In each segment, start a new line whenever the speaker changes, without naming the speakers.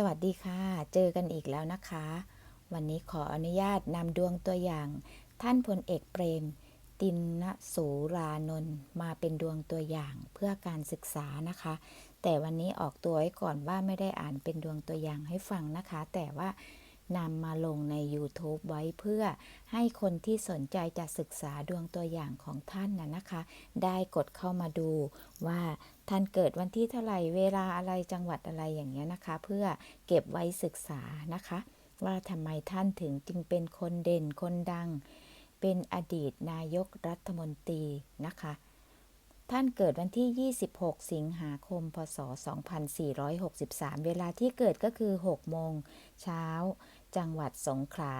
สวัสดีค่ะ เจอกันอีกแล้วนะคะ วันนี้ขออนุญาตนำดวงตัวอย่าง ท่านพลเอกเปรม ตินนสูรานนท์มาเป็นดวงตัวอย่างเพื่อการศึกษานะคะ แต่วันนี้ออกตัวไว้ก่อนว่าไม่ได้อ่านเป็นดวงตัวอย่างให้ฟังนะคะ แต่ว่า นำมาลงใน YouTube ไว้เพื่อให้คนที่สนใจจะศึกษาดวงตัวอย่างของท่านนะนะคะ ได้กดเข้ามาดูว่าท่านเกิดวันที่เท่าไหร่เวลาอะไรจังหวัดอะไรอย่างเงี้ยนะคะ เพื่อเก็บไว้ศึกษานะคะ ว่าทำไมท่านถึงจึงเป็นคนเด่นคนดัง เป็นอดีตนายกรัฐมนตรีนะคะท่านเกิดวันที่ 26 สิงหาคม พศ 2463 เวลาที่เกิดก็คือ 6 โมงเช้า จังหวัดสงขลา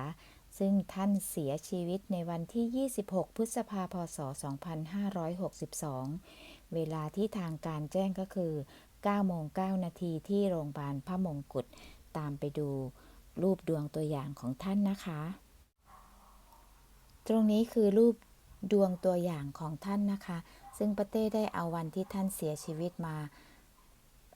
ซึ่งท่านเสียชีวิตในวันที่ 26 พฤษภาพศ 2562 เวลาที่ทางการแจ้งก็คือ9โมง9นาทีที่โรงพยาบาลพระมงกุฎ ตามไปดูรูปดวงตัวอย่างของท่านนะคะ ตรงนี้คือรูปดวงตัวอย่างของท่านนะคะ ซึ่งป้าเต้ได้เอาวันที่ท่านเสียชีวิตมา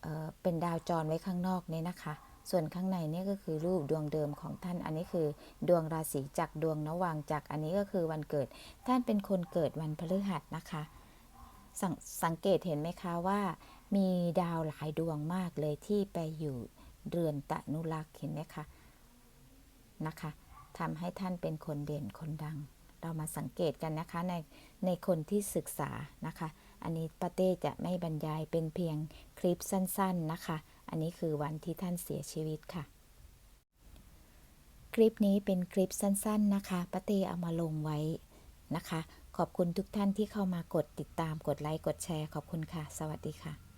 เเป็นดาวจรไว้ข้างนอกนี้นะคะ ส่วนข้างในนี่ก็คือรูปดวงเดิมของท่าน อันนี้คือดวงราศีจากดวงนวังจากอันนี้ก็คือวันเกิด ท่านเป็นคนเกิดวันพฤหัสนะคะสสังเกตเห็นไหมคะว่า มีดาวหลายดวงมากเลยที่ไปอยู่เรือนตะนุรักษ์เห็นไหมคะนะคะทำให้ท่านเป็นคนเด่นคนดัง เรามาสังเกตกันนะคะในในคนที่ศึกษานะคะ อันนี้ป้าเต้จะไม่บรรยายเป็นเพียงคลิปสั้น ๆนะคะ อันนี้คือวันที่ท่านเสียชีวิตค่ะ คลิปนี้เป็นคลิปสั้น ๆนะคะป้าเตเอามาลงไว้นะคะ ขอบคุณทุกท่านที่เข้ามากดติดตามกดไลค์กดแชร์ ขอบคุณค่ะ สวัสดีค่ะ